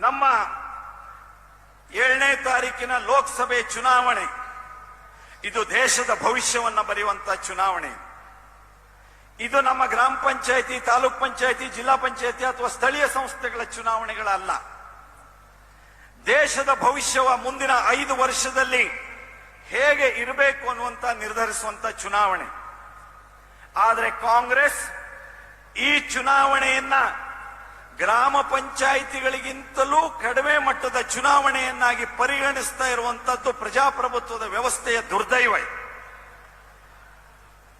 ನಮ್ಮ ಏಳನೇ ತಾರೀಕಿನ ಲೋಕಸಭೆ ಚುನಾವಣೆ. ಇದು ದೇಶದ ಭವಿಷ್ಯವನ್ನು ಬರೆಯುವಂತ ಚುನಾವಣೆ. ಇದು ನಮ್ಮ ಗ್ರಾಮ ಪಂಚಾಯಿತಿ, ತಾಲೂಕ್ ಪಂಚಾಯಿತಿ, ಜಿಲ್ಲಾ ಪಂಚಾಯಿತಿ ಅಥವಾ ಸ್ಥಳೀಯ ಸಂಸ್ಥೆಗಳ ಚುನಾವಣೆಗಳಲ್ಲ. ದೇಶದ ಭವಿಷ್ಯವ ಮುಂದಿನ ಐದು ವರ್ಷದಲ್ಲಿ ಹೇಗೆ ಇರಬೇಕು ಅನ್ನುವಂತ ನಿರ್ಧರಿಸುವಂತ ಚುನಾವಣೆ. ಆದರೆ ಕಾಂಗ್ರೆಸ್ ಈ ಚುನಾವಣೆಯನ್ನ ಗ್ರಾಮ ಪಂಚಾಯಿತಿಗಳಿಗಿಂತಲೂ ಕಡಿಮೆ ಮಟ್ಟದ ಚುನಾವಣೆಯನ್ನಾಗಿ ಪರಿಗಣಿಸ್ತಾ ಇರುವಂತದ್ದು ಪ್ರಜಾಪ್ರಭುತ್ವದ ವ್ಯವಸ್ಥೆಯ ದುರ್ದೈವ.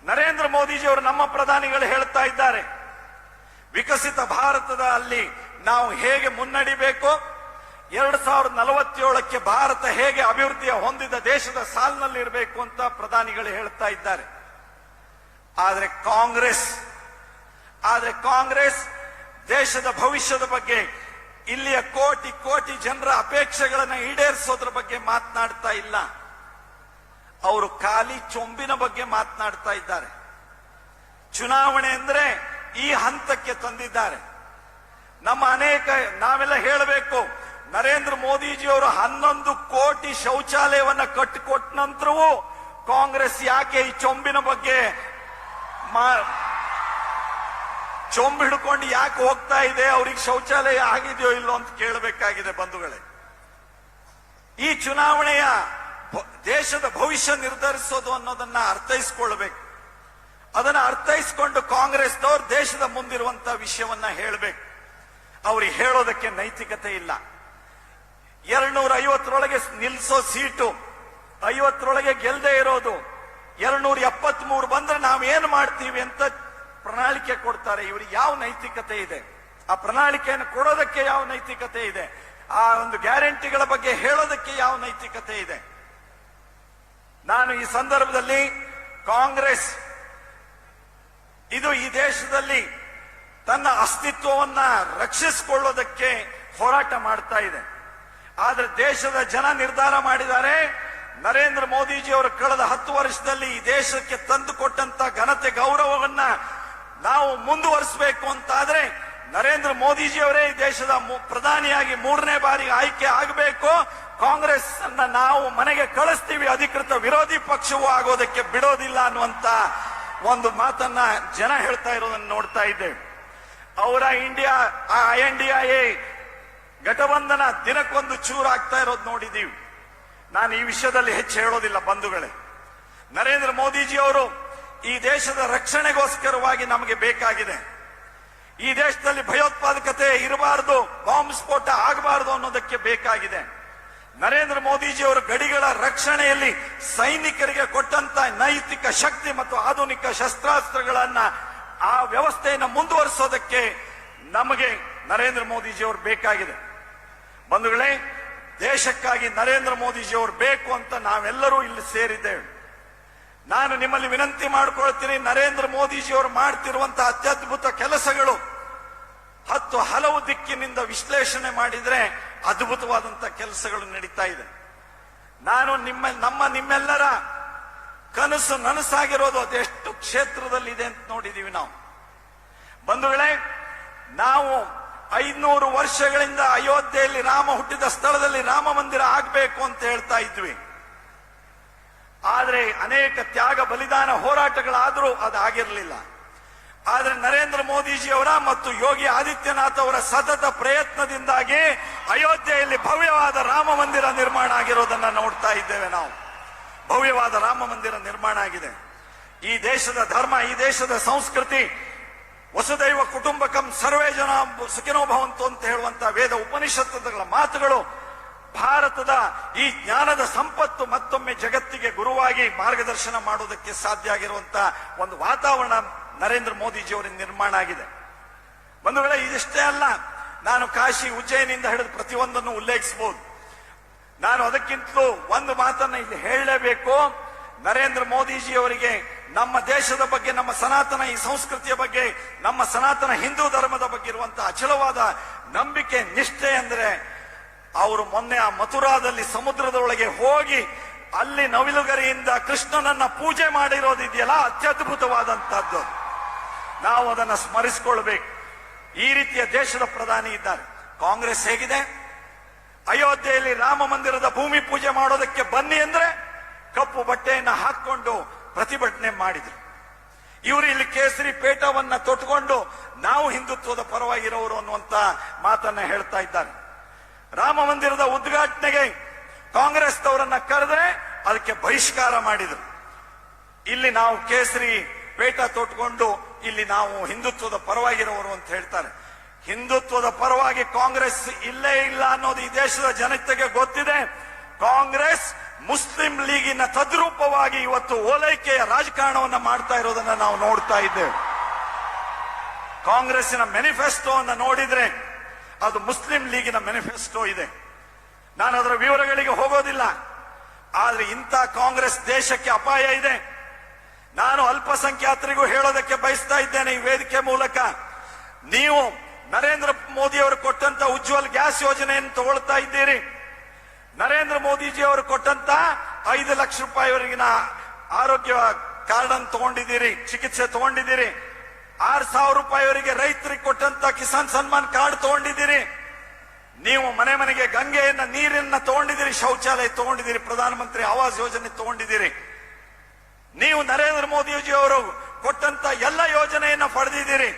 ನರೇಂದ್ರ ಮೋದಿಜಿಯವರು ನಮ್ಮ ಪ್ರಧಾನಿಗಳು ಹೇಳ್ತಾ ಇದ್ದಾರೆ, ವಿಕಸಿತ ಭಾರತದ ಅಲ್ಲಿ ನಾವು ಹೇಗೆ ಮುನ್ನಡಿಬೇಕು ಎರಡ್ ಸಾವಿರದ ನಲವತ್ತೇಳಕ್ಕೆ ಭಾರತ ಹೇಗೆ ಅಭಿವೃದ್ಧಿಯ ಹೊಂದಿದ ದೇಶದ ಸಾಲಿನಲ್ಲಿರಬೇಕು ಅಂತ ಪ್ರಧಾನಿಗಳು ಹೇಳ್ತಾ ಇದ್ದಾರೆ ಆದರೆ ಕಾಂಗ್ರೆಸ್ ಆದರೆ ಕಾಂಗ್ರೆಸ್ ದೇಶದ ಭವಿಷ್ಯದ ಬಗ್ಗೆ, ಇಲ್ಲಿಯ ಕೋಟಿ ಕೋಟಿ ಜನರ ಅಪೇಕ್ಷೆಗಳನ್ನು ಈಡೇರಿಸೋದ್ರ ಬಗ್ಗೆ ಮಾತನಾಡ್ತಾ ಇಲ್ಲ. ಅವರು ಖಾಲಿ ಚೊಂಬಿನ ಬಗ್ಗೆ ಮಾತನಾಡ್ತಾ ಇದ್ದಾರೆ. ಚುನಾವಣೆ ಅಂದ್ರೆ ಈ ಹಂತಕ್ಕೆ ತಂದಿದ್ದಾರೆ. ನಮ್ಮ ಅನೇಕ, ನಾವೆಲ್ಲ ಹೇಳಬೇಕು, ನರೇಂದ್ರ ಮೋದಿಜಿಯವರು ಹನ್ನೊಂದು ಕೋಟಿ ಶೌಚಾಲಯವನ್ನ ಕಟ್ಟಿಕೊಟ್ಟ ನಂತರವೂ ಕಾಂಗ್ರೆಸ್ ಯಾಕೆ ಈ ಚೊಂಬಿನ ಬಗ್ಗೆ ಮಾ- ಚೊಂಬು ಹಿಡ್ಕೊಂಡು ಯಾಕೆ ಹೋಗ್ತಾ ಇದೆ? ಅವ್ರಿಗೆ ಶೌಚಾಲಯ ಆಗಿದೆಯೋ ಇಲ್ಲೋ ಅಂತ ಕೇಳಬೇಕಾಗಿದೆ ಬಂಧುಗಳೇ. ಈ ಚುನಾವಣೆಯ ದೇಶದ ಭವಿಷ್ಯ ನಿರ್ಧರಿಸೋದು ಅನ್ನೋದನ್ನ ಅರ್ಥೈಸ್ಕೊಳ್ಬೇಕು. ಅದನ್ನ ಅರ್ಥೈಸ್ಕೊಂಡು ಕಾಂಗ್ರೆಸ್ನವ್ರು ದೇಶದ ಮುಂದಿರುವಂತ ವಿಷಯವನ್ನ ಹೇಳಬೇಕು. ಅವ್ರಿಗೆ ಹೇಳೋದಕ್ಕೆ ನೈತಿಕತೆ ಇಲ್ಲ. ಎರಡ್ನೂರ ಐವತ್ತರೊಳಗೆ ನಿಲ್ಸೋ ಸೀಟು. ಐವತ್ತರೊಳಗೆ ಗೆಲ್ಲದೆ ಇರೋದು. ಎರಡ್ನೂರ ಎಪ್ಪತ್ತ್ ಮೂರು ಬಂದ್ರೆ ನಾವೇನ್ ಮಾಡ್ತೀವಿ ಅಂತ ಪ್ರಣಾಳಿಕೆ ಕೊಡ್ತಾರೆ. ಇವರಿಗೆ ಯಾವ ನೈತಿಕತೆ ಇದೆ? ಆ ಪ್ರಣಾಳಿಕೆಯನ್ನು ಕೊಡೋದಕ್ಕೆ ಯಾವ ನೈತಿಕತೆ ಇದೆ? ಆ ಒಂದು ಗ್ಯಾರಂಟಿಗಳ ಬಗ್ಗೆ ಹೇಳೋದಕ್ಕೆ ಯಾವ ನೈತಿಕತೆ ಇದೆ? ನಾನು ಈ ಸಂದರ್ಭದಲ್ಲಿ ಕಾಂಗ್ರೆಸ್, ಇದು ಈ ದೇಶದಲ್ಲಿ ತನ್ನ ಅಸ್ತಿತ್ವವನ್ನ ರಕ್ಷಿಸಿಕೊಳ್ಳೋದಕ್ಕೆ ಹೋರಾಟ ಮಾಡ್ತಾ ಇದೆ. ಆದ್ರೆ ದೇಶದ ಜನ ನಿರ್ಧಾರ ಮಾಡಿದ್ದಾರೆ, ನರೇಂದ್ರ ಮೋದಿಜಿ ಅವರು ಕಳೆದ ಹತ್ತು ವರ್ಷದಲ್ಲಿ ಈ ದೇಶಕ್ಕೆ ತಂದುಕೊಟ್ಟಂತ ಘನತೆ ಗೌರವವನ್ನ ನಾವು ಮುಂದುವರಿಸಬೇಕು ಅಂತಾದ್ರೆ ನರೇಂದ್ರ ಮೋದಿಜಿ ಅವರೇ ಈ ದೇಶದ ಪ್ರಧಾನಿಯಾಗಿ ಮೂರನೇ ಬಾರಿಗೆ ಆಯ್ಕೆ ಆಗಬೇಕು. ಕಾಂಗ್ರೆಸ್ ಅನ್ನ ನಾವು ಮನೆಗೆ ಕಳಿಸ್ತೀವಿ, ಅಧಿಕೃತ ವಿರೋಧಿ ಪಕ್ಷವೂ ಆಗೋದಕ್ಕೆ ಬಿಡೋದಿಲ್ಲ ಅನ್ನುವಂತ ಒಂದು ಮಾತನ್ನ ಜನ ಹೇಳ್ತಾ ಇರೋದನ್ನ ನೋಡ್ತಾ ಇದ್ದೇವೆ. ಅವರ ಇಂಡಿಯಾ, ಆ ಎನ್ ಡಿ ಐ ಘಟಬಂಧನ ದಿನಕ್ಕೊಂದು ಚೂರು ಆಗ್ತಾ ಇರೋದು ನೋಡಿದೀವಿ ನಾನು ಈ ವಿಷಯದಲ್ಲಿ ಹೆಚ್ಚು ಹೇಳೋದಿಲ್ಲ ಬಂಧುಗಳೇ. ನರೇಂದ್ರ ಮೋದಿಜಿ ಅವರು ಈ ದೇಶದ ರಕ್ಷಣೆಗೋಸ್ಕರವಾಗಿ ನಮಗೆ ಬೇಕಾಗಿದೆ. ಈ ದೇಶದಲ್ಲಿ ಭಯೋತ್ಪಾದಕತೆ ಇರಬಾರದು, ಬಾಂಬ್ ಸ್ಫೋಟ ಆಗಬಾರದು ಅನ್ನೋದಕ್ಕೆ ಬೇಕಾಗಿದೆ. ನರೇಂದ್ರ ಮೋದಿಜಿ ಅವರು ಗಡಿಗಳ ರಕ್ಷಣೆಯಲ್ಲಿ ಸೈನಿಕರಿಗೆ ಕೊಟ್ಟಂತ ನೈತಿಕ ಶಕ್ತಿ ಮತ್ತು ಆಧುನಿಕ ಶಸ್ತ್ರಾಸ್ತ್ರಗಳನ್ನ ಆ ವ್ಯವಸ್ಥೆಯನ್ನು ಮುಂದುವರಿಸೋದಕ್ಕೆ ನಮಗೆ ನರೇಂದ್ರ ಮೋದಿಜಿ ಅವರು ಬೇಕಾಗಿದೆ. ಬಂಧುಗಳೇ, ದೇಶಕ್ಕಾಗಿ ನರೇಂದ್ರ ಮೋದಿಜಿ ಅವರು ಬೇಕು ಅಂತ ನಾವೆಲ್ಲರೂ ಇಲ್ಲಿ ಸೇರಿದ್ದೇವೆ. ನಾನು ನಿಮ್ಮಲ್ಲಿ ವಿನಂತಿ ಮಾಡಿಕೊಳ್ತೀನಿ, ನರೇಂದ್ರ ಮೋದಿಜಿ ಅವರು ಮಾಡ್ತಿರುವಂತಹ ಅತ್ಯದ್ಭುತ ಕೆಲಸಗಳು. ಹತ್ತು ಹಲವು ದಿಕ್ಕಿನಿಂದ ವಿಶ್ಲೇಷಣೆ ಮಾಡಿದರೆ ಅದ್ಭುತವಾದಂತ ಕೆಲಸಗಳು ನಡೀತಾ ಇದೆ. ನಾನು ನಿಮ್ಮ, ನಮ್ಮ ನಿಮ್ಮೆಲ್ಲರ ಕನಸು ನನಸಾಗಿರೋದು ಅದೆಷ್ಟು ಕ್ಷೇತ್ರದಲ್ಲಿ ಇದೆ ಅಂತ ನೋಡಿದೀವಿ ನಾವು. ಬಂಧುಗಳೇ, ನಾವು ಐದ್ನೂರು ವರ್ಷಗಳಿಂದ ಅಯೋಧ್ಯೆಯಲ್ಲಿ ರಾಮ ಹುಟ್ಟಿದ ಸ್ಥಳದಲ್ಲಿ ರಾಮ ಮಂದಿರ ಆಗಬೇಕು ಅಂತ ಹೇಳ್ತಾ ಇದ್ವಿ. ಆದ್ರೆ ಅನೇಕ ತ್ಯಾಗ ಬಲಿದಾನ ಹೋರಾಟಗಳಾದರೂ ಅದು ಆಗಿರಲಿಲ್ಲ ಆದರೆ ನರೇಂದ್ರ ಮೋದಿಜಿ ಅವರ ಮತ್ತು ಯೋಗಿ ಆದಿತ್ಯನಾಥ್ ಅವರ ಸತತ ಪ್ರಯತ್ನದಿಂದಾಗಿ ಅಯೋಧ್ಯೆಯಲ್ಲಿ ಭವ್ಯವಾದ ರಾಮ ಮಂದಿರ ನಿರ್ಮಾಣ ಆಗಿರೋದನ್ನ ನೋಡ್ತಾ ಇದ್ದೇವೆ ನಾವು. ಭವ್ಯವಾದ ರಾಮ ಮಂದಿರ ನಿರ್ಮಾಣ ಆಗಿದೆ. ಈ ದೇಶದ ಧರ್ಮ, ಈ ದೇಶದ ಸಂಸ್ಕೃತಿ, ವಸುದೈವ ಕುಟುಂಬಕಂ ಸರ್ವೇ ಜನ ಸುಖಿನೋ ಭವಂತು ಅಂತ ಹೇಳುವಂತ ವೇದ ಉಪನಿಷತ್ತುಗಳ ಮಾತುಗಳು ಭಾರತದ ಈ ಜ್ಞಾನದ ಸಂಪತ್ತು ಮತ್ತೊಮ್ಮೆ ಜಗತ್ತಿಗೆ ಗುರುವಾಗಿ ಮಾರ್ಗದರ್ಶನ ಮಾಡುವುದಕ್ಕೆ ಸಾಧ್ಯ ಆಗಿರುವಂತ ಒಂದು ವಾತಾವರಣ ನರೇಂದ್ರ ಮೋದಿಜಿ ಅವರಿಂದ ನಿರ್ಮಾಣ ಆಗಿದೆ. ಬಂಧುಗಳೇ ಇದಿಷ್ಟೇ ಅಲ್ಲ, ನಾನು ಕಾಶಿ ಉಜ್ಜಯನಿಂದ ಹಿಡಿದು ಪ್ರತಿಯೊಂದನ್ನು ಉಲ್ಲೇಖಿಸಬಹುದು. ನಾನು ಅದಕ್ಕಿಂತಲೂ ಒಂದು ಮಾತನ್ನ ಇಲ್ಲಿ ಹೇಳಲೇಬೇಕು. ನರೇಂದ್ರ ಮೋದಿಜಿ ಅವರಿಗೆ ನಮ್ಮ ದೇಶದ ಬಗ್ಗೆ, ನಮ್ಮ ಸನಾತನ ಈ ಸಂಸ್ಕೃತಿಯ ಬಗ್ಗೆ, ನಮ್ಮ ಸನಾತನ ಹಿಂದೂ ಧರ್ಮದ ಬಗ್ಗೆ ಇರುವಂತಹ ಅಚಲವಾದ ನಂಬಿಕೆ, ನಿಷ್ಠೆ ಅಂದ್ರೆ ಅವರು ಮೊನ್ನೆ ಆ ಮಥುರಾದಲ್ಲಿ ಸಮುದ್ರದೊಳಗೆ ಹೋಗಿ ಅಲ್ಲಿ ನವಿಲುಗರಿಯಿಂದ ಕೃಷ್ಣನನ್ನ ಪೂಜೆ ಮಾಡಿರೋದಿದೆಯಲ್ಲ ಅತ್ಯದ್ಭುತವಾದಂತಹದ್ದು ನಾವು ಅದನ್ನು ಸ್ಮರಿಸಿಕೊಳ್ಬೇಕು. ಈ ರೀತಿಯ ದೇಶದ ಪ್ರಧಾನಿ ಇದ್ದಾರೆ. ಕಾಂಗ್ರೆಸ್ ಹೇಗಿದೆ? ಅಯೋಧ್ಯೆಯಲ್ಲಿ ರಾಮ ಮಂದಿರದ ಭೂಮಿ ಪೂಜೆ ಮಾಡೋದಕ್ಕೆ ಬನ್ನಿ ಅಂದ್ರೆ ಕಪ್ಪು ಬಟ್ಟೆಯನ್ನು ಹಾಕೊಂಡು ಪ್ರತಿಭಟನೆ ಮಾಡಿದ್ರು. ಇವರು ಇಲ್ಲಿ ಕೇಸರಿ ಪೇಟವನ್ನ ತೊಟ್ಕೊಂಡು ನಾವು ಹಿಂದುತ್ವದ ಪರವಾಗಿರೋರು ಅನ್ನುವಂತ ಮಾತನ್ನ ಹೇಳ್ತಾ ಇದ್ದಾರೆ. ರಾಮ ಮಂದಿರದ ಉದ್ಘಾಟನೆಗೆ ಕಾಂಗ್ರೆಸ್ ಅವರನ್ನ ಕರೆದ್ರೆ ಅದಕ್ಕೆ ಬಹಿಷ್ಕಾರ ಮಾಡಿದ್ರು. ಇಲ್ಲಿ ನಾವು ಕೇಸರಿ ಪೇಟ ತೊಟ್ಕೊಂಡು ಇಲ್ಲಿ ನಾವು ಹಿಂದುತ್ವದ ಪರವಾಗಿರೋರು ಅಂತ ಹೇಳ್ತಾರೆ. ಹಿಂದುತ್ವದ ಪರವಾಗಿ ಕಾಂಗ್ರೆಸ್ ಇಲ್ಲೇ ಇಲ್ಲ ಅನ್ನೋದು ಈ ದೇಶದ ಜನತೆಗೆ ಗೊತ್ತಿದೆ. ಕಾಂಗ್ರೆಸ್ ಮುಸ್ಲಿಂ ಲೀಗಿನ ತದ್ರೂಪವಾಗಿ ಇವತ್ತು ಓಲೈಕೆಯ ರಾಜಕಾರಣವನ್ನ ಮಾಡ್ತಾ ಇರೋದನ್ನ ನಾವು ನೋಡ್ತಾ ಇದ್ದೇವೆ. ಕಾಂಗ್ರೆಸ್ಸಿನ ಮೆನಿಫೆಸ್ಟೋವನ್ನು ನೋಡಿದ್ರೆ ಅದು ಮುಸ್ಲಿಂ ಲೀಗಿನ ಮ್ಯಾನಿಫೆಸ್ಟೋ ಇದೆ. ನಾನು ಅದರ ವಿವರಗಳಿಗೆ ಹೋಗೋದಿಲ್ಲ. ಆದ್ರೆ ಇಂಥ ಕಾಂಗ್ರೆಸ್ ದೇಶಕ್ಕೆ ಅಪಾಯ ಇದೆ. ನಾನು ಅಲ್ಪಸಂಖ್ಯಾತರಿಗೂ ಹೇಳೋದಕ್ಕೆ ಬಯಸ್ತಾ ಇದ್ದೇನೆ ಈ ವೇದಿಕೆ ಮೂಲಕ. ನೀವು ನರೇಂದ್ರ ಮೋದಿ ಅವರು ಕೊಟ್ಟಂತ ಉಜ್ವಲ್ ಗ್ಯಾಸ್ ಯೋಜನೆಯನ್ನು ತಗೊಳ್ತಾ ಇದ್ದೀರಿ. ನರೇಂದ್ರ ಮೋದಿಜಿ ಅವರು ಕೊಟ್ಟಂತ ಐದು ಲಕ್ಷ ರೂಪಾಯಿವರೆಗಿನ ಆರೋಗ್ಯ ಕಾರ್ಡ್ ಅನ್ನು ತಗೊಂಡಿದ್ದೀರಿ, ಚಿಕಿತ್ಸೆ ತಗೊಂಡಿದ್ದೀರಿ. ಆರ್ ಸಾವಿರ ರೂಪಾಯಿ ಅವರಿಗೆ ರೈತರಿಗೆ ಕೊಟ್ಟಂತ ಕಿಸಾನ್ ಸನ್ಮಾನ್ ಕಾರ್ಡ್ ತಗೊಂಡಿದ್ದೀರಿ. ನೀವು ಮನೆ ಮನೆಗೆ ಗಂಗೆಯನ್ನ, ನೀರನ್ನ ತಗೊಂಡಿದ್ದೀರಿ, ಶೌಚಾಲಯ ತಗೊಂಡಿದ್ದೀರಿ, ಪ್ರಧಾನಮಂತ್ರಿ ಆವಾಸ್ ಯೋಜನೆ ತಗೊಂಡಿದ್ದೀರಿ. ನೀವು ನರೇಂದ್ರ ಮೋದಿಜಿ ಅವರು ಕೊಟ್ಟಂತ ಎಲ್ಲ ಯೋಜನೆಯನ್ನ ಪಡೆದಿದ್ದೀರಿ.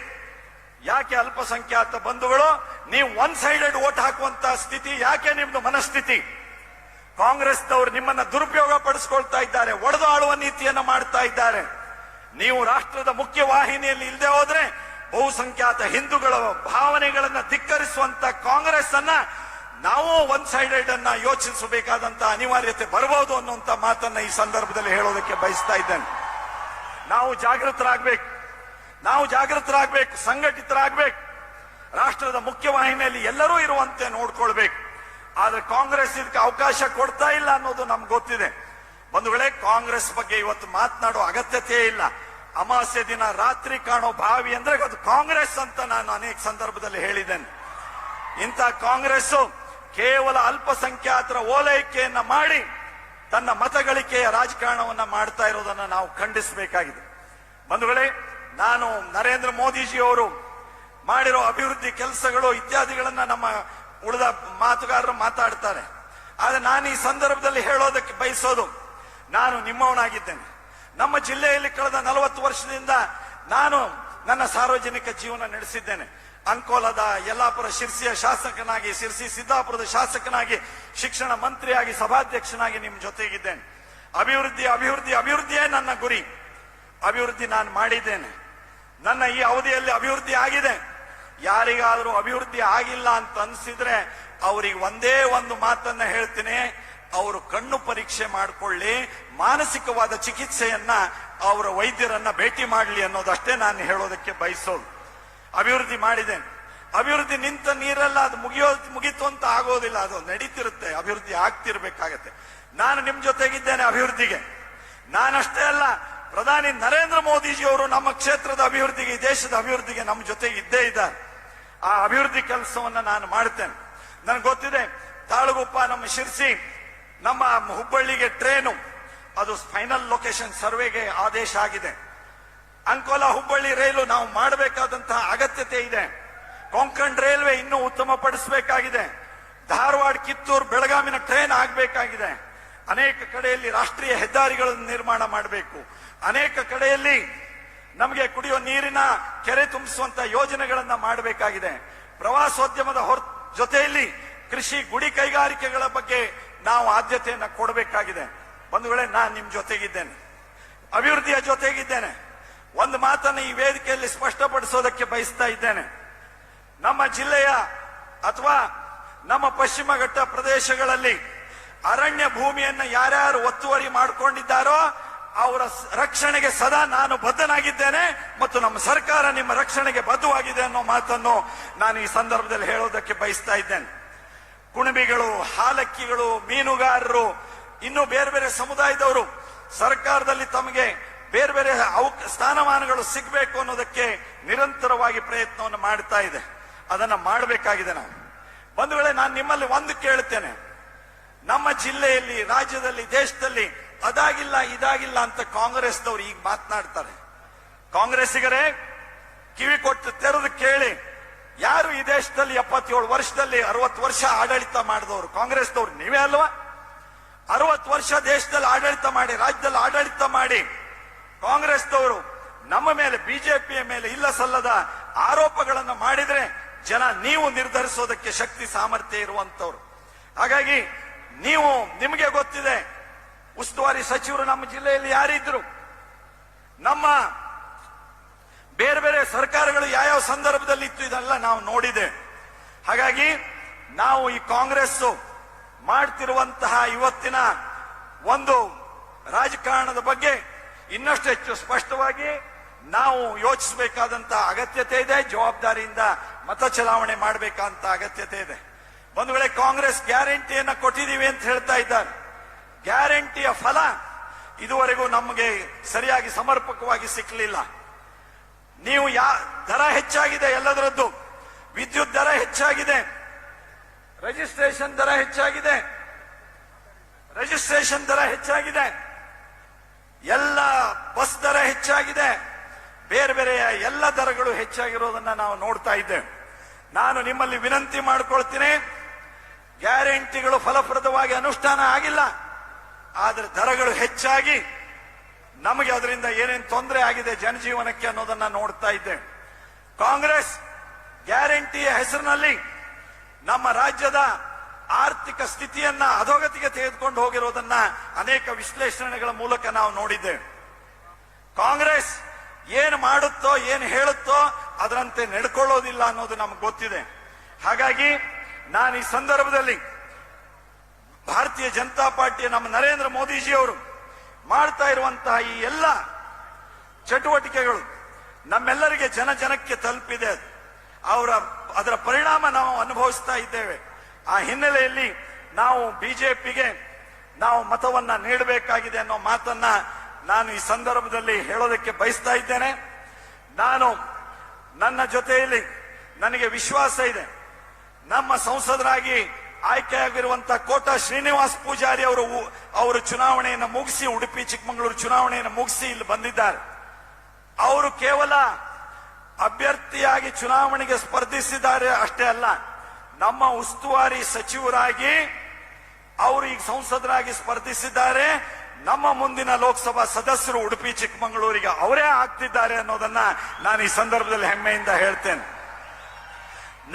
ಯಾಕೆ ಅಲ್ಪಸಂಖ್ಯಾತ ಬಂಧುಗಳು, ನೀವು ಒನ್ ಸೈಡೆಡ್ ಓಟ್ ಹಾಕುವಂತ ಸ್ಥಿತಿ ಯಾಕೆ ನಿಮ್ದು ಮನಸ್ಥಿತಿ? ಕಾಂಗ್ರೆಸ್ನವರು ನಿಮ್ಮನ್ನ ದುರುಪಯೋಗ ಪಡಿಸ್ಕೊಳ್ತಾ ಇದ್ದಾರೆ ಒಡೆದು ಆಳುವ ನೀತಿಯನ್ನ ಮಾಡ್ತಾ ಇದ್ದಾರೆ. ನೀವು ರಾಷ್ಟ್ರದ ಮುಖ್ಯ ವಾಹಿನಿಯಲ್ಲಿ ಇಲ್ಲದೆ ಹೋದ್ರೆ ಬಹುಸಂಖ್ಯಾತ ಹಿಂದೂಗಳ ಭಾವನೆಗಳನ್ನ ಧಿಕ್ಕರಿಸುವಂತ ಕಾಂಗ್ರೆಸ್ ಅನ್ನ ನಾವು ಒನ್ ಸೈಡೆಡ್ ಅನ್ನ ಯೋಚಿಸಬೇಕಾದಂತ ಅನಿವಾರ್ಯತೆ ಬರಬಹುದು ಅನ್ನುವಂತ ಮಾತನ್ನ ಈ ಸಂದರ್ಭದಲ್ಲಿ ಹೇಳೋದಕ್ಕೆ ಬಯಸ್ತಾ ಇದ್ದೇನೆ. ನಾವು ಜಾಗೃತರಾಗಬೇಕು. ನಾವು ಜಾಗೃತರಾಗಬೇಕು, ಸಂಘಟಿತರಾಗಬೇಕು. ರಾಷ್ಟ್ರದ ಮುಖ್ಯವಾಹಿನಿಯಲ್ಲಿ ಎಲ್ಲರೂ ಇರುವಂತೆ ನೋಡ್ಕೊಳ್ಬೇಕು. ಆದ್ರೆ ಕಾಂಗ್ರೆಸ್ ಇದಕ್ಕೆ ಅವಕಾಶ ಕೊಡ್ತಾ ಇಲ್ಲ ಅನ್ನೋದು ನಮ್ಗೆ ಗೊತ್ತಿದೆ. ಬಂಧುಗಳೇ, ಕಾಂಗ್ರೆಸ್ ಬಗ್ಗೆ ಇವತ್ತು ಮಾತನಾಡೋ ಅಗತ್ಯತೆ ಇಲ್ಲ. ಅಮಾವಾಸ್ಯ ದಿನ ರಾತ್ರಿ ಕಾಣೋ ಬಾವಿ ಅಂದ್ರೆ ಅದು ಕಾಂಗ್ರೆಸ್ ಅಂತ ನಾನು ಅನೇಕ ಸಂದರ್ಭದಲ್ಲಿ ಹೇಳಿದ್ದೇನೆ. ಇಂಥ ಕಾಂಗ್ರೆಸ್ ಕೇವಲ ಅಲ್ಪಸಂಖ್ಯಾತರ ಓಲೈಕೆಯನ್ನ ಮಾಡಿ ತನ್ನ ಮತಗಳಿಕೆಯ ರಾಜಕಾರಣವನ್ನ ಮಾಡ್ತಾ ಇರೋದನ್ನ ನಾವು ಖಂಡಿಸಬೇಕಾಗಿದೆ. ಬಂಧುಗಳೇ, ನಾನು ನರೇಂದ್ರ ಮೋದಿಜಿ ಅವರು ಮಾಡಿರೋ ಅಭಿವೃದ್ಧಿ ಕೆಲಸಗಳು ಇತ್ಯಾದಿಗಳನ್ನ ನಮ್ಮ ಉಳಿದ ಮಾತುಗಾರರು ಮಾತಾಡ್ತಾರೆ. ಆದ್ರೆ ನಾನು ಈ ಸಂದರ್ಭದಲ್ಲಿ ಹೇಳೋದಕ್ಕೆ ಬಯಸೋದು ನಾನು ನಿಮ್ಮವನಾಗಿದ್ದೇನೆ. ನಮ್ಮ ಜಿಲ್ಲೆಯಲ್ಲಿ ಕಳೆದ ನಲವತ್ತು ವರ್ಷದಿಂದ ನಾನು ನನ್ನ ಸಾರ್ವಜನಿಕ ಜೀವನ ನಡೆಸಿದ್ದೇನೆ. ಅಂಕೋಲದ ಯಲ್ಲಾಪುರ ಶಿರ್ಸಿಯ ಶಾಸಕನಾಗಿ, ಶಿರ್ಸಿ ಸಿದ್ದಾಪುರದ ಶಾಸಕನಾಗಿ, ಶಿಕ್ಷಣ ಮಂತ್ರಿಯಾಗಿ, ಸಭಾಧ್ಯಕ್ಷನಾಗಿ ನಿಮ್ಮ ಜೊತೆಗಿದ್ದೇನೆ. ಅಭಿವೃದ್ಧಿ ಅಭಿವೃದ್ಧಿ, ಅಭಿವೃದ್ಧಿಯೇ ನನ್ನ ಗುರಿ. ಅಭಿವೃದ್ಧಿ ನಾನು ಮಾಡಿದ್ದೇನೆ. ನನ್ನ ಈ ಅವಧಿಯಲ್ಲಿ ಅಭಿವೃದ್ಧಿ ಆಗಿದೆ. ಯಾರಿಗಾದರೂ ಅಭಿವೃದ್ಧಿ ಆಗಿಲ್ಲ ಅಂತ ಅನ್ಸಿದ್ರೆ ಅವರಿಗೆ ಒಂದೇ ಒಂದು ಮಾತನ್ನ ಹೇಳ್ತೀನಿ. ಅವರು ಕಣ್ಣು ಪರೀಕ್ಷೆ ಮಾಡಿಕೊಳ್ಳಿ, ಮಾನಸಿಕವಾದ ಚಿಕಿತ್ಸೆಯನ್ನ ಅವರ ವೈದ್ಯರನ್ನ ಭೇಟಿ ಮಾಡಲಿ ಅನ್ನೋದಷ್ಟೇ ನಾನು ಹೇಳೋದಕ್ಕೆ ಬಯಸೋದು. ಅಭಿವೃದ್ಧಿ ಮಾಡಿದ್ದೇನೆ ಅಭಿವೃದ್ಧಿ ನಿಂತ ನೀರೆಲ್ಲ, ಅದು ಮುಗಿಯೋ, ಮುಗೀತು ಅಂತ ಆಗೋದಿಲ್ಲ. ಅದು ನಡೀತಿರುತ್ತೆ, ಅಭಿವೃದ್ಧಿ ಆಗ್ತಿರ್ಬೇಕಾಗತ್ತೆ. ನಾನು ನಿಮ್ ಜೊತೆಗಿದ್ದೇನೆ ಅಭಿವೃದ್ಧಿಗೆ. ನಾನಷ್ಟೇ ಅಲ್ಲ, ಪ್ರಧಾನಿ ನರೇಂದ್ರ ಮೋದಿಜಿ ಅವರು ನಮ್ಮ ಕ್ಷೇತ್ರದ ಅಭಿವೃದ್ಧಿಗೆ ದೇಶದ ಅಭಿವೃದ್ಧಿಗೆ ನಮ್ಮ ಜೊತೆ ಇದ್ದೇ ಇದ್ದಾರೆ. ಆ ಅಭಿವೃದ್ಧಿ ಕೆಲಸವನ್ನ ನಾನು ಮಾಡ್ತೇನೆ. ನನಗೆ ಗೊತ್ತಿದೆ, ತಾಳಗುಪ್ಪ ನಮ್ಮ ಶಿರ್ಸಿ ನಮ್ಮ ಹುಬ್ಬಳ್ಳಿಗೆ ಟ್ರೇನು, ಅದು ಫೈನಲ್ ಲೊಕೇಶನ್ ಸರ್ವೆಗೆ ಆದೇಶ ಆಗಿದೆ. ಅಂಕೋಲ ಹುಬ್ಬಳ್ಳಿ ರೈಲು ನಾವು ಮಾಡಬೇಕಾದಂತಹ ಅಗತ್ಯತೆ ಇದೆ. ಕೊಂಕಣ್ ರೈಲ್ವೆ ಇನ್ನೂ ಉತ್ತಮ ಪಡಿಸಬೇಕಾಗಿದೆ ಧಾರವಾಡ, ಕಿತ್ತೂರು, ಬೆಳಗಾವಿನ ಟ್ರೈನ್ ಆಗಬೇಕಾಗಿದೆ. ಅನೇಕ ಕಡೆಯಲ್ಲಿ ರಾಷ್ಟ್ರೀಯ ಹೆದ್ದಾರಿಗಳನ್ನು ನಿರ್ಮಾಣ ಮಾಡಬೇಕು. ಅನೇಕ ಕಡೆಯಲ್ಲಿ ನಮಗೆ ಕುಡಿಯೋ ನೀರಿನ ಕೆರೆ ತುಂಬಿಸುವಂತ ಯೋಜನೆಗಳನ್ನು ಮಾಡಬೇಕಾಗಿದೆ. ಪ್ರವಾಸೋದ್ಯಮದ ಹೊರ, ಜೊತೆಯಲ್ಲಿ ಕೃಷಿ ಗುಡಿ ಕೈಗಾರಿಕೆಗಳ ಬಗ್ಗೆ ನಾವು ಆದ್ಯತೆಯನ್ನು ಕೊಡಬೇಕಾಗಿದೆ. ಒಂದು ವೇಳೆ ನಾನು ನಿಮ್ಮ ಜೊತೆಗಿದ್ದೇನೆ. ಅಭಿವೃದ್ಧಿಯ ಜೊತೆಗಿದ್ದೇನೆ. ಒಂದು ಮಾತನ್ನು ಈ ವೇದಿಕೆಯಲ್ಲಿ ಸ್ಪಷ್ಟಪಡಿಸೋದಕ್ಕೆ ಬಯಸ್ತಾ ಇದ್ದೇನೆ. ನಮ್ಮ ಜಿಲ್ಲೆಯ ಅಥವಾ ನಮ್ಮ ಪಶ್ಚಿಮ ಘಟ್ಟ ಪ್ರದೇಶಗಳಲ್ಲಿ ಅರಣ್ಯ ಭೂಮಿಯನ್ನು ಯಾರ್ಯಾರು ಒತ್ತುವರಿ ಮಾಡಿಕೊಂಡಿದ್ದಾರೋ ಅವರ ರಕ್ಷಣೆಗೆ ಸದಾ ನಾನು ಬದ್ಧನಾಗಿದ್ದೇನೆ ಮತ್ತು ನಮ್ಮ ಸರ್ಕಾರ ನಿಮ್ಮ ರಕ್ಷಣೆಗೆ ಬದ್ಧವಾಗಿದೆ ಅನ್ನೋ ಮಾತನ್ನು ನಾನು ಈ ಸಂದರ್ಭದಲ್ಲಿ ಹೇಳೋದಕ್ಕೆ ಬಯಸ್ತಾ ಇದ್ದೇನೆ. ಕುಣಬಿಗಳು, ಹಾಲಕ್ಕಿಗಳು, ಮೀನುಗಾರರು, ಇನ್ನು ಬೇರೆ ಬೇರೆ ಸಮುದಾಯದವರು ಸರ್ಕಾರದಲ್ಲಿ ತಮಗೆ ಬೇರೆ ಬೇರೆ ಸ್ಥಾನಮಾನಗಳು ಸಿಗಬೇಕು ಅನ್ನೋದಕ್ಕೆ ನಿರಂತರವಾಗಿ ಪ್ರಯತ್ನವನ್ನು ಮಾಡ್ತಾ ಇದೆ. ಅದನ್ನ ಮಾಡಬೇಕಾಗಿದೆ ನಾವು. ಒಂದು ವೇಳೆ ನಾನು ನಿಮ್ಮಲ್ಲಿ ಒಂದು ಕೇಳ್ತೇನೆ ನಮ್ಮ ಜಿಲ್ಲೆಯಲ್ಲಿ, ರಾಜ್ಯದಲ್ಲಿ, ದೇಶದಲ್ಲಿ ಅದಾಗಿಲ್ಲ, ಇದಾಗಿಲ್ಲ ಅಂತ ಕಾಂಗ್ರೆಸ್ನವರು ಈಗ ಮಾತನಾಡ್ತಾರೆ. ಕಾಂಗ್ರೆಸ್ಸಿಗರೇ ಕಿವಿ ಕೊಟ್ಟು ತೆರೆದು ಕೇಳಿ. ಯಾರು ಈ ದೇಶದಲ್ಲಿ ಎಪ್ಪತ್ತೇಳು ವರ್ಷದಲ್ಲಿ ಅರವತ್ತು ವರ್ಷ ಆಡಳಿತ ಮಾಡಿದವರು? ಕಾಂಗ್ರೆಸ್ದವ್ರು ನೀವೇ ಅಲ್ವಾ? ಅರವತ್ತು ವರ್ಷ ದೇಶದಲ್ಲಿ ಆಡಳಿತ ಮಾಡಿ, ರಾಜ್ಯದಲ್ಲಿ ಆಡಳಿತ ಮಾಡಿ ಕಾಂಗ್ರೆಸ್ದವರು ನಮ್ಮ ಮೇಲೆ, ಬಿಜೆಪಿಯ ಮೇಲೆ ಇಲ್ಲ ಸಲ್ಲದ ಆರೋಪಗಳನ್ನು ಮಾಡಿದ್ರೆ ಜನ ನೀವು ನಿರ್ಧರಿಸೋದಕ್ಕೆ ಶಕ್ತಿ, ಸಾಮರ್ಥ್ಯ ಇರುವಂತವ್ರು ಹಾಗಾಗಿ ನೀವು, ನಿಮಗೆ ಗೊತ್ತಿದೆ, ಉಸ್ತುವಾರಿ ಸಚಿವರು ನಮ್ಮ ಜಿಲ್ಲೆಯಲ್ಲಿ ಯಾರಿದ್ರು? ನಮ್ಮ ಬೇರೆ ಬೇರೆ ಸರ್ಕಾರಗಳು ಯಾವ್ಯಾವ ಸಂದರ್ಭದಲ್ಲಿ ಇತ್ತು ಇದೆಲ್ಲ ನಾವು ನೋಡಿದೆ. ಹಾಗಾಗಿ ನಾವು ಈ ಕಾಂಗ್ರೆಸ್ ಮಾಡ್ತಿರುವಂತಹ ಇವತ್ತಿನ ಒಂದು ರಾಜಕಾರಣದ ಬಗ್ಗೆ ಇನ್ನಷ್ಟು ಹೆಚ್ಚು ಸ್ಪಷ್ಟವಾಗಿ ನಾವು ಯೋಚಿಸಬೇಕಾದಂತಹ ಅಗತ್ಯತೆ ಇದೆ, ಜವಾಬ್ದಾರಿಯಿಂದ ಮತ ಚಲಾವಣೆ ಮಾಡಬೇಕಂತ ಅಗತ್ಯತೆ ಇದೆ. ಒಂದು ವೇಳೆ ಕಾಂಗ್ರೆಸ್ ಗ್ಯಾರಂಟಿಯನ್ನ ಕೊಟ್ಟಿದ್ದೀವಿ ಅಂತ ಹೇಳ್ತಾ ಇದ್ದಾರೆ. ಗ್ಯಾರಂಟಿಯ ಫಲ ಇದುವರೆಗೂ ನಮಗೆ ಸರಿಯಾಗಿ ಸಮರ್ಪಕವಾಗಿ ಸಿಕ್ಕಲಿಲ್ಲ ನೀವು ಯಾ ದರ ಹೆಚ್ಚಾಗಿದೆ ಎಲ್ಲದರದ್ದು. ವಿದ್ಯುತ್ ದರ ಹೆಚ್ಚಾಗಿದೆ. ರಿಜಿಸ್ಟ್ರೇಷನ್ ದರ ಹೆಚ್ಚಾಗಿದೆ. ರಿಜಿಸ್ಟ್ರೇಷನ್ ದರ ಹೆಚ್ಚಾಗಿದೆ. ಎಲ್ಲ ಬಸ್ ದರ ಹೆಚ್ಚಾಗಿದೆ. ಬೇರೆ ಬೇರೆ ಎಲ್ಲ ದರಗಳು ಹೆಚ್ಚಾಗಿರೋದನ್ನ ನಾವು ನೋಡ್ತಾ ಇದ್ದೇವೆ. ನಾನು ನಿಮ್ಮಲ್ಲಿ ವಿನಂತಿ ಮಾಡಿಕೊಳ್ತೀನಿ. ಗ್ಯಾರಂಟಿಗಳು ಫಲಪ್ರದವಾಗಿ ಅನುಷ್ಠಾನ ಆಗಿಲ್ಲ. ಆದರೆ ದರಗಳು ಹೆಚ್ಚಾಗಿ ನಮಗೆ ಅದರಿಂದ ಏನೇನು ತೊಂದರೆ ಆಗಿದೆ ಜನಜೀವನಕ್ಕೆ ಅನ್ನೋದನ್ನ ನೋಡ್ತಾ ಇದ್ದೆ. ಕಾಂಗ್ರೆಸ್ ಗ್ಯಾರಂಟಿಯ ಹೆಸರಿನಲ್ಲಿ ನಮ್ಮ ರಾಜ್ಯದ ಆರ್ಥಿಕ ಸ್ಥಿತಿಯನ್ನ ಅಧೋಗತಿಗೆ ತೆಗೆದುಕೊಂಡು ಹೋಗಿರೋದನ್ನ ಅನೇಕ ವಿಶ್ಲೇಷಣೆಗಳ ಮೂಲಕ ನಾವು ನೋಡಿದ್ದೇವೆ ಕಾಂಗ್ರೆಸ್ ಏನು ಮಾಡುತ್ತೋ, ಏನು ಹೇಳುತ್ತೋ ಅದರಂತೆ ನಡ್ಕೊಳ್ಳೋದಿಲ್ಲ ಅನ್ನೋದು ನಮ್ಗೆ ಗೊತ್ತಿದೆ. ಹಾಗಾಗಿ ನಾನು ಈ ಸಂದರ್ಭದಲ್ಲಿ ಭಾರತೀಯ ಜನತಾ ಪಾರ್ಟಿಯ ನಮ್ಮ ನರೇಂದ್ರ ಮೋದಿಜಿಯವರು ಮಾಡ್ತಾ ಇರುವಂತಹ ಈ ಎಲ್ಲ ಚಟುವಟಿಕೆಗಳು ನಮ್ಮೆಲ್ಲರಿಗೆ ಜನ ಜನಕ್ಕೆ ತಲುಪಿದೆ ಅದು. ಅವರ, ಅದರ ಪರಿಣಾಮ ನಾವು ಅನುಭವಿಸ್ತಾ ಇದ್ದೇವೆ. ಆ ಹಿನ್ನೆಲೆಯಲ್ಲಿ ನಾವು ಬಿಜೆಪಿಗೆ ನಾವು ಮತವನ್ನ ನೀಡಬೇಕಾಗಿದೆ ಅನ್ನೋ ಮಾತನ್ನ ನಾನು ಈ ಸಂದರ್ಭದಲ್ಲಿ ಹೇಳೋದಕ್ಕೆ ಬಯಸ್ತಾ ಇದ್ದೇನೆ. ನಾನು ನನ್ನ ಜೊತೆಯಲ್ಲಿ ನನಗೆ ವಿಶ್ವಾಸ ಇದೆ. ನಮ್ಮ ಸಂಸದರಾಗಿ ಆಯ್ಕೆಯಾಗಿರುವಂತಹ ಕೋಟಾ ಶ್ರೀನಿವಾಸ್ ಪೂಜಾರಿ ಅವರು ಅವರು ಚುನಾವಣೆಯನ್ನು ಮುಗಿಸಿ, ಉಡುಪಿ, ಚಿಕ್ಕಮಗಳೂರು ಚುನಾವಣೆಯನ್ನು ಮುಗಿಸಿ ಇಲ್ಲಿ ಬಂದಿದ್ದಾರೆ. ಅವರು ಕೇವಲ ಅಭ್ಯರ್ಥಿಯಾಗಿ ಚುನಾವಣೆಗೆ ಸ್ಪರ್ಧಿಸಿದ್ದಾರೆ ಅಷ್ಟೇ ಅಲ್ಲ, ನಮ್ಮ ಉಸ್ತುವಾರಿ ಸಚಿವರಾಗಿ ಅವರು ಈಗ ಸಂಸದರಾಗಿ ಸ್ಪರ್ಧಿಸಿದ್ದಾರೆ. ನಮ್ಮ ಮುಂದಿನ ಲೋಕಸಭಾ ಸದಸ್ಯರು ಉಡುಪಿ, ಚಿಕ್ಕಮಗಳೂರಿಗೆ ಅವರೇ ಆಗ್ತಿದ್ದಾರೆ ಅನ್ನೋದನ್ನ ನಾನು ಈ ಸಂದರ್ಭದಲ್ಲಿ ಹೆಮ್ಮೆಯಿಂದ ಹೇಳ್ತೇನೆ.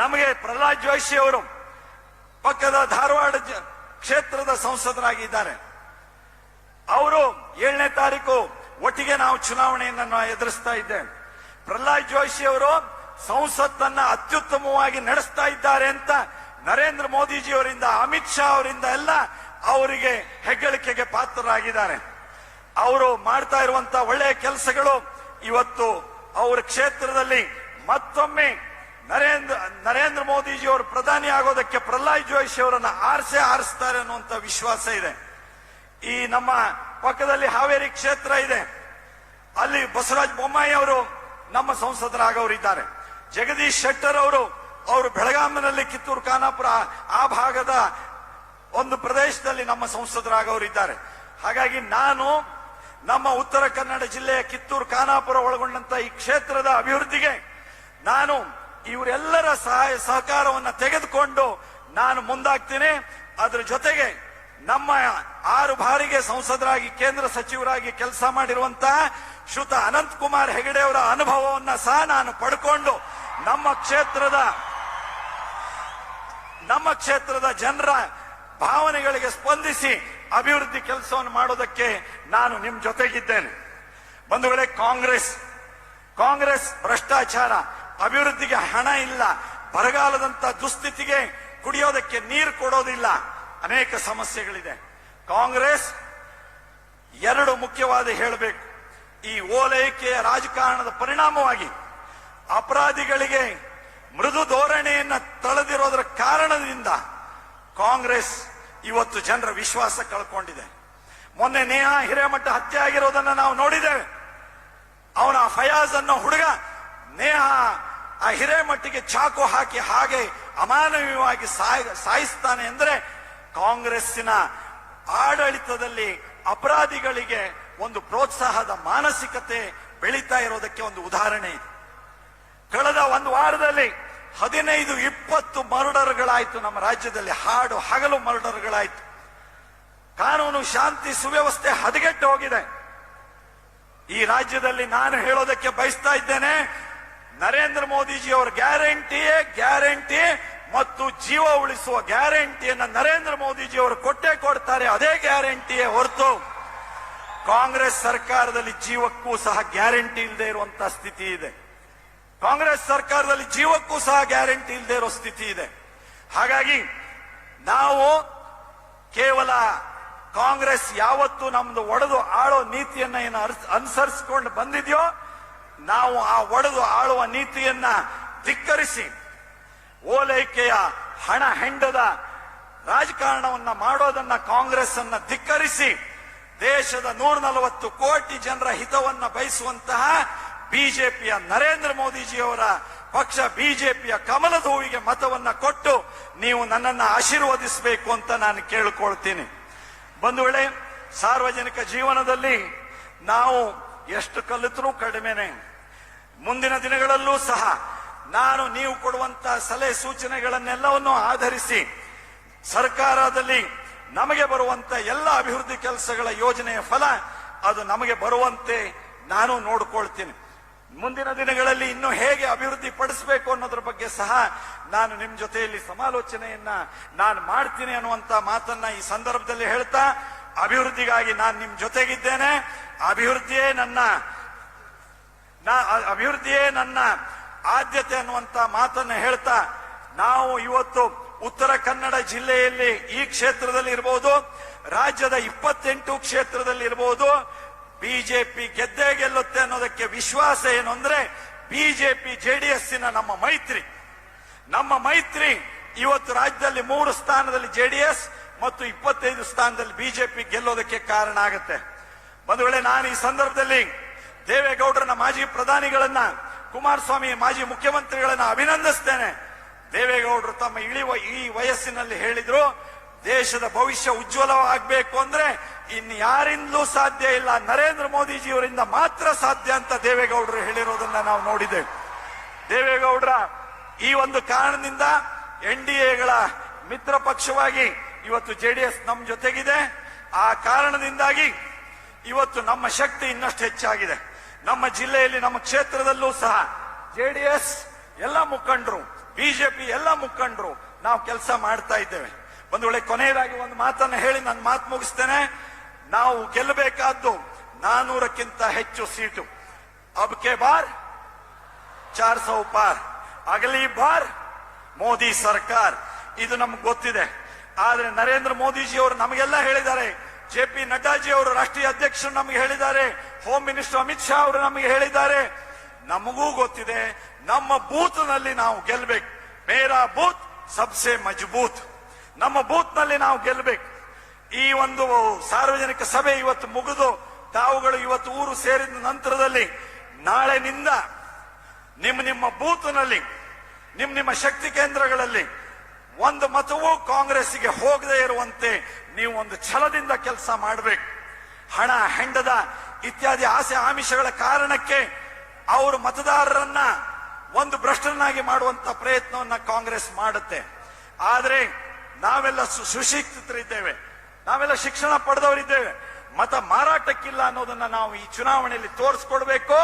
ನಮಗೆ ಪ್ರಹ್ಲಾದ್ ಜೋಶಿ ಅವರು ಪಕ್ಕದ ಧಾರವಾಡ ಕ್ಷೇತ್ರದ ಸಂಸದರಾಗಿದ್ದಾರೆ. ಅವರು ಏಳನೇ ತಾರೀಕು ಒಟ್ಟಿಗೆ ನಾವು ಚುನಾವಣೆಯನ್ನು ನಾವು ಎದುರಿಸ್ತಾ ಇದ್ದೇವೆ. ಪ್ರಹ್ಲಾದ್ ಜೋಶಿ ಅವರು ಸಂಸತ್ತನ್ನ ಅತ್ಯುತ್ತಮವಾಗಿ ನಡೆಸ್ತಾ ಇದ್ದಾರೆ ಅಂತ ನರೇಂದ್ರ ಮೋದಿಜಿಯವರಿಂದ ಅಮಿತ್ ಶಾ ಅವರಿಂದ ಎಲ್ಲ ಅವರಿಗೆ ಹೆಗ್ಗಳಿಕೆಗೆ ಪಾತ್ರರಾಗಿದ್ದಾರೆ. ಅವರು ಮಾಡ್ತಾ ಇರುವಂತ ಒಳ್ಳೆಯ ಕೆಲಸಗಳು ಇವತ್ತು ಅವರ ಕ್ಷೇತ್ರದಲ್ಲಿ ಮತ್ತೊಮ್ಮೆ ನರೇಂದ್ರ ನರೇಂದ್ರ ಮೋದಿಜಿಯವರು ಪ್ರಧಾನಿ ಆಗೋದಕ್ಕೆ ಪ್ರಹ್ಲಾದ್ ಜೋಶಿ ಅವರನ್ನ ಆರಿಸೇ ಆರಿಸ್ತಾರೆ ಅನ್ನುವಂತ ವಿಶ್ವಾಸ ಇದೆ. ಈ ನಮ್ಮ ಪಕ್ಕದಲ್ಲಿ ಹಾವೇರಿ ಕ್ಷೇತ್ರ ಇದೆ. ಅಲ್ಲಿ ಬಸವರಾಜ ಬೊಮ್ಮಾಯಿ ಅವರು ನಮ್ಮ ಸಂಸದರಾಗವರಿದ್ದಾರೆ. ಜಗದೀಶ್ ಶೆಟ್ಟರ್ ಅವರು ಅವರು ಬೆಳಗಾವಿನಲ್ಲಿ ಕಿತ್ತೂರು ಖಾನಾಪುರ ಆ ಭಾಗದ ಒಂದು ಪ್ರದೇಶದಲ್ಲಿ ನಮ್ಮ ಸಂಸದರಾಗವರಿದ್ದಾರೆ. ಹಾಗಾಗಿ ನಾನು ನಮ್ಮ ಉತ್ತರ ಕನ್ನಡ ಜಿಲ್ಲೆಯ ಕಿತ್ತೂರು ಖಾನಾಪುರ ಒಳಗೊಂಡಂತ ಈ ಕ್ಷೇತ್ರದ ಅಭಿವೃದ್ಧಿಗೆ ನಾನು ಇವರೆಲ್ಲರ ಸಹಾಯ ಸಹಕಾರವನ್ನು ತೆಗೆದುಕೊಂಡು ನಾನು ಮುಂದಾಗ್ತೀನಿ. ಅದರ ಜೊತೆಗೆ ನಮ್ಮ ಆರು ಬಾರಿಗೆ ಸಂಸದರಾಗಿ, ಕೇಂದ್ರ ಸಚಿವರಾಗಿ ಕೆಲಸ ಮಾಡಿರುವಂತಹ ಶ್ರುತ ಅನಂತ್ ಕುಮಾರ್ ಹೆಗಡೆ ಅವರ ಅನುಭವವನ್ನ ಸಹ ನಾನು ಪಡ್ಕೊಂಡು ನಮ್ಮ ಕ್ಷೇತ್ರದ ನಮ್ಮ ಕ್ಷೇತ್ರದ ಜನರ ಭಾವನೆಗಳಿಗೆ ಸ್ಪಂದಿಸಿ ಅಭಿವೃದ್ಧಿ ಕೆಲಸವನ್ನು ಮಾಡೋದಕ್ಕೆ ನಾನು ನಿಮ್ ಜೊತೆಗಿದ್ದೇನೆ. ಬಂಧುಗಳೇ, ಕಾಂಗ್ರೆಸ್ ಕಾಂಗ್ರೆಸ್ ಭ್ರಷ್ಟಾಚಾರ ಅಭಿವೃದ್ಧಿಗೆ ಹಣ ಇಲ್ಲ, ಬರಗಾಲದಂತ ದುಸ್ಥಿತಿಗೆ ಕುಡಿಯೋದಕ್ಕೆ ನೀರು ಕೊಡೋದಿಲ್ಲ. ಅನೇಕ ಸಮಸ್ಯೆಗಳಿದೆ. ಕಾಂಗ್ರೆಸ್ ಎರಡು ಮುಖ್ಯವಾದ ಹೇಳಬೇಕು. ಈ ಓಲೈಕೆಯ ರಾಜಕಾರಣದ ಪರಿಣಾಮವಾಗಿ ಅಪರಾಧಿಗಳಿಗೆ ಮೃದು ಧೋರಣೆಯನ್ನ ತಳೆದಿರೋದರ ಕಾರಣದಿಂದ ಕಾಂಗ್ರೆಸ್ ಇವತ್ತು ಜನರ ವಿಶ್ವಾಸ ಕಳ್ಕೊಂಡಿದೆ. ಮೊನ್ನೆ ನೇಹಾ ಹಿರೇಮಠ ಹತ್ಯೆ ಆಗಿರೋದನ್ನ ನಾವು ನೋಡಿದ್ದೇವೆ. ಅವನ ಫಯಾಜ್ ಅನ್ನೋ ಹುಡುಗ ನೇಹ ಆ ಹಿರೇಮಟ್ಟಿಗೆ ಚಾಕು ಹಾಕಿ ಹಾಗೆ ಅಮಾನವೀಯವಾಗಿ ಸಾಯ, ಸಾಯಿಸ್ತಾನೆ ಅಂದ್ರೆ ಕಾಂಗ್ರೆಸ್ಸಿನ ಆಡಳಿತದಲ್ಲಿ ಅಪರಾಧಿಗಳಿಗೆ ಒಂದು ಪ್ರೋತ್ಸಾಹದ ಮಾನಸಿಕತೆ ಬೆಳೀತಾ ಇರೋದಕ್ಕೆ ಒಂದು ಉದಾಹರಣೆ ಇದೆ. ಕಳೆದ ಒಂದು ವಾರದಲ್ಲಿ ಹದಿನೈದು, ಇಪ್ಪತ್ತು ಮರ್ಡರ್ಗಳಾಯ್ತು ನಮ್ಮ ರಾಜ್ಯದಲ್ಲಿ. ಹಾಡು, ಹಗಲು ಮರ್ಡರ್ಗಳಾಯ್ತು. ಕಾನೂನು, ಶಾಂತಿ, ಸುವ್ಯವಸ್ಥೆ ಹದಗೆಟ್ಟು ಹೋಗಿದೆ ಈ ರಾಜ್ಯದಲ್ಲಿ ನಾನು ಹೇಳೋದಕ್ಕೆ ಬಯಸ್ತಾ ಇದ್ದೇನೆ ನರೇಂದ್ರ ಮೋದಿಜಿ ಅವರ ಗ್ಯಾರಂಟಿಯೇ ಗ್ಯಾರಂಟಿ ಮತ್ತು ಜೀವ ಉಳಿಸುವ ಗ್ಯಾರಂಟಿಯನ್ನ ನರೇಂದ್ರ ಮೋದಿಜಿ ಅವರು ಕೊಟ್ಟೇ ಕೊಡ್ತಾರೆ, ಅದೇ ಗ್ಯಾರಂಟಿಯೇ ಹೊರತು ಕಾಂಗ್ರೆಸ್ ಸರ್ಕಾರದಲ್ಲಿ ಜೀವಕ್ಕೂ ಸಹ ಗ್ಯಾರಂಟಿ ಇಲ್ಲದೆ ಇರುವಂತಹ ಸ್ಥಿತಿ ಇದೆ. ಕಾಂಗ್ರೆಸ್ ಸರ್ಕಾರದಲ್ಲಿ ಜೀವಕ್ಕೂ ಸಹ ಗ್ಯಾರಂಟಿ ಇಲ್ಲದೆ ಇರೋ ಸ್ಥಿತಿ ಇದೆ. ಹಾಗಾಗಿ ನಾವು ಕೇವಲ ಕಾಂಗ್ರೆಸ್ ಯಾವತ್ತು ನಮ್ದು ಒಡೆದು ಆಳೋ ನೀತಿಯನ್ನ ಏನು ಅನುಸರಿಸಿಕೊಂಡು ಬಂದಿದೆಯೋ ನಾವು ಆ ಒಡೆದು ಆಳುವ ನೀತಿಯನ್ನ ಧಿಕ್ಕರಿಸಿ ಓಲೈಕೆಯ ಹಣ ಹೆಂಡದ ರಾಜಕಾರಣವನ್ನ ಮಾಡೋದನ್ನ ಕಾಂಗ್ರೆಸ್ ಅನ್ನ ಧಿಕ್ಕರಿಸಿ ದೇಶದ ನೂರ ನಲವತ್ತು ಕೋಟಿ ಜನರ ಹಿತವನ್ನ ಬಯಸುವಂತಹ ಬಿಜೆಪಿಯ ನರೇಂದ್ರ ಮೋದಿಜಿಯವರ ಪಕ್ಷ ಬಿಜೆಪಿಯ ಕಮಲದ ಹೂವಿಗೆ ಮತವನ್ನ ಕೊಟ್ಟು ನೀವು ನನ್ನನ್ನು ಆಶೀರ್ವದಿಸಬೇಕು ಅಂತ ನಾನು ಕೇಳಿಕೊಳ್ತೀನಿ. ಬಂಧುಗಳೇ, ಸಾರ್ವಜನಿಕ ಜೀವನದಲ್ಲಿ ನಾವು ಎಷ್ಟು ಕಲಿತರೂ ಕಡಿಮೆನೆ. ಮುಂದಿನ ದಿನಗಳಲ್ಲೂ ಸಹ ನಾನು ನೀವು ಕೊಡುವಂತ ಸಲಹೆ ಸೂಚನೆಗಳನ್ನೆಲ್ಲವನ್ನು ಆಧರಿಸಿ ಸರ್ಕಾರದಲ್ಲಿ ನಮಗೆ ಬರುವಂತ ಎಲ್ಲ ಅಭಿವೃದ್ಧಿ ಕೆಲಸಗಳ ಯೋಜನೆಯ ಫಲ ಅದು ನಮಗೆ ಬರುವಂತೆ ನಾನು ನೋಡ್ಕೊಳ್ತೀನಿ. ಮುಂದಿನ ದಿನಗಳಲ್ಲಿ ಇನ್ನು ಹೇಗೆ ಅಭಿವೃದ್ಧಿ ಪಡಿಸಬೇಕು ಅನ್ನೋದ್ರ ಬಗ್ಗೆ ಸಹ ನಾನು ನಿಮ್ಮ ಜೊತೆಯಲ್ಲಿ ಸಮಾಲೋಚನೆಯನ್ನ ನಾನು ಮಾಡ್ತೀನಿ ಅನ್ನುವಂತ ಮಾತನ್ನ ಈ ಸಂದರ್ಭದಲ್ಲಿ ಹೇಳ್ತಾ ಅಭಿವೃದ್ಧಿಗಾಗಿ ನಾನು ನಿಮ್ ಜೊತೆಗಿದ್ದೇನೆ. ಅಭಿವೃದ್ಧಿಯೇ ನನ್ನ ಅಭಿವೃದ್ಧಿಯೇ ನನ್ನ ಆದ್ಯತೆ ಅನ್ನುವಂತ ಮಾತನ್ನ ಹೇಳ್ತಾ ನಾವು ಇವತ್ತು ಉತ್ತರ ಕನ್ನಡ ಜಿಲ್ಲೆಯಲ್ಲಿ ಈ ಕ್ಷೇತ್ರದಲ್ಲಿ ಇರಬಹುದು ರಾಜ್ಯದ ಇಪ್ಪತ್ತೆಂಟು ಕ್ಷೇತ್ರದಲ್ಲಿ ಇರಬಹುದು ಬಿಜೆಪಿ ಗೆದ್ದೇ ಗೆಲ್ಲುತ್ತೆ ಅನ್ನೋದಕ್ಕೆ ವಿಶ್ವಾಸ ಏನು ಅಂದ್ರೆ ಬಿಜೆಪಿ ಜೆಡಿಎಸ್ಸಿನ ನಮ್ಮ ಮೈತ್ರಿ. ನಮ್ಮ ಮೈತ್ರಿ ಇವತ್ತು ರಾಜ್ಯದಲ್ಲಿ ಮೂರು ಸ್ಥಾನದಲ್ಲಿ ಜೆಡಿಎಸ್ ಮತ್ತು ಇಪ್ಪತ್ತೈದು ಸ್ಥಾನದಲ್ಲಿ ಬಿಜೆಪಿ ಗೆಲ್ಲೋದಕ್ಕೆ ಕಾರಣ ಆಗುತ್ತೆ. ಒಂದು ವೇಳೆ ನಾನು ಈ ಸಂದರ್ಭದಲ್ಲಿ ದೇವೇಗೌಡರನ್ನ ಮಾಜಿ ಪ್ರಧಾನಿಗಳನ್ನ, ಕುಮಾರಸ್ವಾಮಿ ಮಾಜಿ ಮುಖ್ಯಮಂತ್ರಿಗಳನ್ನ ಅಭಿನಂದಿಸ್ತೇನೆ. ದೇವೇಗೌಡರು ತಮ್ಮ ಇಳಿವ ಈ ವಯಸ್ಸಿನಲ್ಲಿ ಹೇಳಿದ್ರು, ದೇಶದ ಭವಿಷ್ಯ ಉಜ್ವಲವಾಗಬೇಕು ಅಂದ್ರೆ ಇನ್ ಯಾರಿಂದಲೂ ಸಾಧ್ಯ ಇಲ್ಲ. ನರೇಂದ್ರ ಮೋದಿಜಿಯವರಿಂದ ಮಾತ್ರ ಸಾಧ್ಯ ಅಂತ ದೇವೇಗೌಡರು ಹೇಳಿರೋದನ್ನ ನಾವು ನೋಡಿದ್ದೇವೆ. ದೇವೇಗೌಡರ ಈ ಒಂದು ಕಾರಣದಿಂದ ಎನ್ ಡಿ ಎಗಳ ಮಿತ್ರ ಪಕ್ಷವಾಗಿ ಇವತ್ತು ಜೆಡಿಎಸ್ ನಮ್ಮ ಜೊತೆಗಿದೆ. ಆ ಕಾರಣದಿಂದಾಗಿ ಇವತ್ತು ನಮ್ಮ ಶಕ್ತಿ ಇನ್ನಷ್ಟು ಹೆಚ್ಚಾಗಿದೆ. ನಮ್ಮ ಜಿಲ್ಲೆಯಲ್ಲಿ, ನಮ್ಮ ಕ್ಷೇತ್ರದಲ್ಲೂ ಸಹ ಜೆಡಿಎಸ್ ಎಲ್ಲ ಮುಖಂಡರು, ಬಿಜೆಪಿ ಎಲ್ಲ ಮುಖಂಡರು ನಾವು ಕೆಲಸ ಮಾಡ್ತಾ ಇದ್ದೇವೆ. ಒಂದು ವೇಳೆ ಕೊನೆಯದಾಗಿ ಒಂದು ಮಾತನ್ನ ಹೇಳಿ, ನಾನು ಮಾತು ಮುಗಿಸ್ತೇನೆ. ನಾವು ಗೆಲ್ಲಬೇಕಾದ್ದು ನಾನೂರಕ್ಕಿಂತ ಹೆಚ್ಚು ಸೀಟು. ಅಬ್ಕೆ ಬಾರ್, ಚಾರ್ ಸೌ ಪಾರ್. ಅಗಲಿ ಬಾರ್ ಮೋದಿ ಸರ್ಕಾರ. ಇದು ನಮ್ಗೆ ಗೊತ್ತಿದೆ. ಆದ್ರೆ ನರೇಂದ್ರ ಮೋದಿಜಿ ಅವರು ನಮಗೆಲ್ಲ ಹೇಳಿದ್ದಾರೆ. ಜೆ ಪಿ ನಡ್ಡಾಜಿ ಅವರು ರಾಷ್ಟ್ರೀಯ ಅಧ್ಯಕ್ಷರು ನಮಗೆ ಹೇಳಿದ್ದಾರೆ. ಹೋಮ್ ಮಿನಿಸ್ಟರ್ ಅಮಿತ್ ಶಾ ಅವರು ನಮಗೆ ಹೇಳಿದ್ದಾರೆ. ನಮಗೂ ಗೊತ್ತಿದೆ, ನಮ್ಮ ಬೂತ್ನಲ್ಲಿ ನಾವು ಗೆಲ್ಬೇಕು. ಮೇರಾ ಬೂತ್ ಸಬ್ಸೆ ಮಜಬೂತ್. ನಮ್ಮ ಬೂತ್ನಲ್ಲಿ ನಾವು ಗೆಲ್ಬೇಕು. ಈ ಒಂದು ಸಾರ್ವಜನಿಕ ಸಭೆ ಇವತ್ತು ಮುಗಿದು, ತಾವುಗಳು ಇವತ್ತು ಊರು ಸೇರಿದ ನಂತರದಲ್ಲಿ ನಾಳೆನಿಂದ ನಿಮ್ಮ ನಿಮ್ಮ ಬೂತ್ನಲ್ಲಿ ನಿಮ್ಮ ನಿಮ್ಮ ಶಕ್ತಿ ಕೇಂದ್ರಗಳಲ್ಲಿ ಒಂದು ಮತವೂ ಕಾಂಗ್ರೆಸ್ಗೆ ಹೋಗದೇ ಇರುವಂತೆ ನೀವು ಒಂದು ಛಲದಿಂದ ಕೆಲಸ ಮಾಡಬೇಕು. ಹಣ, ಹೆಂಡದ ಇತ್ಯಾದಿ ಆಸೆ ಆಮಿಷಗಳ ಕಾರಣಕ್ಕೆ ಅವರು ಮತದಾರರನ್ನ ಒಂದು ಭ್ರಷ್ಟರನ್ನಾಗಿ ಮಾಡುವಂತ ಪ್ರಯತ್ನವನ್ನ ಕಾಂಗ್ರೆಸ್ ಮಾಡುತ್ತೆ. ಆದ್ರೆ ನಾವೆಲ್ಲ ಸುಶಿಕ್ಷಿತರಿದ್ದೇವೆ. ನಾವೆಲ್ಲ ಶಿಕ್ಷಣ ಪಡೆದವರಿದ್ದೇವೆ. ಮತ ಮಾರಾಟಕ್ಕಿಲ್ಲ ಅನ್ನೋದನ್ನ ನಾವು ಈ ಚುನಾವಣೆಯಲ್ಲಿ ತೋರಿಸ್ಕೊಡ್ಬೇಕು.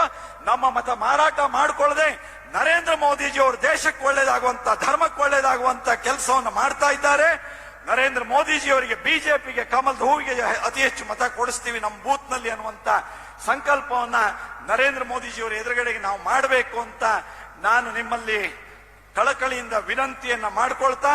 ನಮ್ಮ ಮತ ಮಾರಾಟ ಮಾಡಿಕೊಳ್ಳದೆ ನರೇಂದ್ರ ಮೋದಿಜಿ ಅವರು ದೇಶಕ್ಕೆ ಒಳ್ಳೇದಾಗುವಂತ, ಧರ್ಮಕ್ಕೆ ಒಳ್ಳೇದಾಗುವಂತ ಕೆಲಸವನ್ನು ಮಾಡ್ತಾ ಇದ್ದಾರೆ. ನರೇಂದ್ರ ಮೋದಿಜಿ ಅವರಿಗೆ ಬಿಜೆಪಿಗೆ ಕಮಲದ ಹೂವಿಗೆ ಅತಿ ಹೆಚ್ಚು ಮತ ಕೊಡಿಸ್ತೀವಿ ನಮ್ಮ ಬೂತ್ನಲ್ಲಿ ಅನ್ನುವಂತ ಸಂಕಲ್ಪವನ್ನ ನರೇಂದ್ರ ಮೋದಿಜಿ ಅವರ ಎದುರುಗಡೆಗೆ ನಾವು ಮಾಡಬೇಕು ಅಂತ ನಾನು ನಿಮ್ಮಲ್ಲಿ ಕಳಕಳಿಯಿಂದ ವಿನಂತಿಯನ್ನ ಮಾಡ್ಕೊಳ್ತಾ